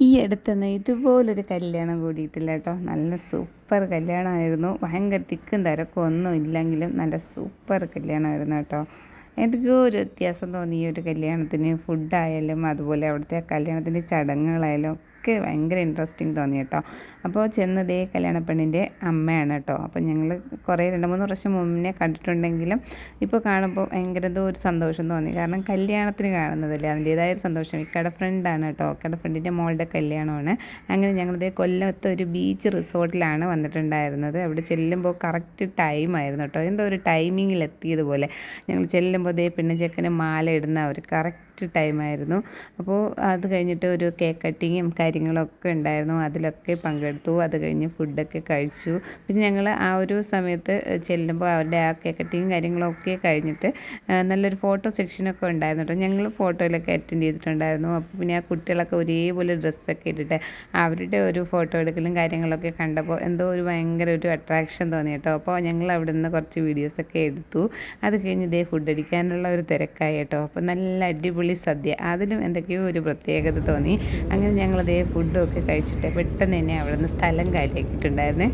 ഈ അടുത്തുനിന്ന് ഇതുപോലൊരു കല്യാണം കൂടിയിട്ടില്ല കേട്ടോ. നല്ല സൂപ്പർ കല്യാണമായിരുന്നു. ഭയങ്കര തിക്കും തിരക്കും ഒന്നും ഇല്ലെങ്കിലും നല്ല സൂപ്പർ കല്യാണമായിരുന്നു കേട്ടോ. എന്തൊക്കെയോ ഒരു വ്യത്യാസം തോന്നി ഈ ഒരു കല്യാണത്തിന്. ഫുഡായാലും അതുപോലെ അവിടുത്തെ കല്യാണത്തിന്റെ ചടങ്ങുകളായാലും ഒക്കെ ഭയങ്കര ഇൻട്രസ്റ്റിംഗ് തോന്നി കേട്ടോ. അപ്പോൾ ചെന്നതേ കല്യാണ പെണ്ണിന്റെ അമ്മയാണ് കേട്ടോ. അപ്പോൾ ഞങ്ങൾ കുറേ രണ്ട് മൂന്ന് വർഷം മുന്നേ കണ്ടിട്ടുണ്ടെങ്കിലും ഇപ്പോൾ കാണുമ്പോൾ ഭയങ്കര എന്തോ ഒരു സന്തോഷം തോന്നി. കാരണം കല്യാണത്തിന് കാണുന്നതല്ലേ? അതിന്റേതായ ഒരു സന്തോഷം. ഇക്കട ഫ്രണ്ടാണ് കേട്ടോ. കട ഫ്രണ്ടിന്റെ മോളുടെ കല്യാണമാണ്. അങ്ങനെ ഞങ്ങളിതേ കൊല്ലത്തെ ഒരു ബീച്ച് റിസോർട്ടിലാണ് വന്നിട്ടുണ്ടായിരുന്നത്. അവിടെ ചെല്ലുമ്പോൾ കറക്റ്റ് ടൈമായിരുന്നു കേട്ടോ. എന്തോ ഒരു ടൈമിങ്ങിൽ എത്തിയതുപോലെ ഞങ്ങൾ ചെല്ലുമ്പോൾ ദേ പെണ്ണു ചെക്കന് മാല ഇടുന്ന ഒരു കറക്റ്റ് ടൈമായിരുന്നു അപ്പോൾ അത് കഴിഞ്ഞിട്ട് ഒരു കേക്ക് കട്ടിങ്ങും കാര്യങ്ങളൊക്കെ ഉണ്ടായിരുന്നു. അതിലൊക്കെ പങ്കെടുത്തു. അത് കഴിഞ്ഞ് ഫുഡൊക്കെ കഴിച്ചു. പിന്നെ ഞങ്ങൾ ആ ഒരു സമയത്ത് ചെല്ലുമ്പോൾ അവരുടെ ആ കേക്ക് കട്ടിങ്ങും കാര്യങ്ങളൊക്കെ കഴിഞ്ഞിട്ട് നല്ലൊരു ഫോട്ടോ സെക്ഷനൊക്കെ ഉണ്ടായിരുന്നു കേട്ടോ. ഞങ്ങൾ ഫോട്ടോയിലൊക്കെ അറ്റൻഡ് ചെയ്തിട്ടുണ്ടായിരുന്നു. അപ്പോൾ പിന്നെ ആ കുട്ടികളൊക്കെ ഒരേപോലെ ഡ്രസ്സൊക്കെ ഇട്ടിട്ട് അവരുടെ ഒരു ഫോട്ടോ എടുക്കലും കാര്യങ്ങളൊക്കെ കണ്ടപ്പോൾ എന്തോ ഒരു ഭയങ്കര ഒരു അട്രാക്ഷൻ തോന്നി കേട്ടോ. അപ്പോൾ ഞങ്ങൾ അവിടെ നിന്ന് കുറച്ച് വീഡിയോസൊക്കെ എടുത്തു. അത് കഴിഞ്ഞ് ഇതേ ഫുഡ് അടിക്കാനുള്ള ഒരു തിരക്കായി കേട്ടോ. അപ്പോൾ നല്ല അടിപൊളി സദ്യ. അതിലും എന്തൊക്കെയോ ഒരു പ്രത്യേകത തോന്നി. അങ്ങനെ ഞങ്ങളതേ ഫുഡൊക്കെ കഴിച്ചിട്ട് പെട്ടെന്ന് തന്നെ അവിടെ നിന്ന് സ്ഥലം കാലിയാക്കിയിട്ടുണ്ടായിരുന്നേ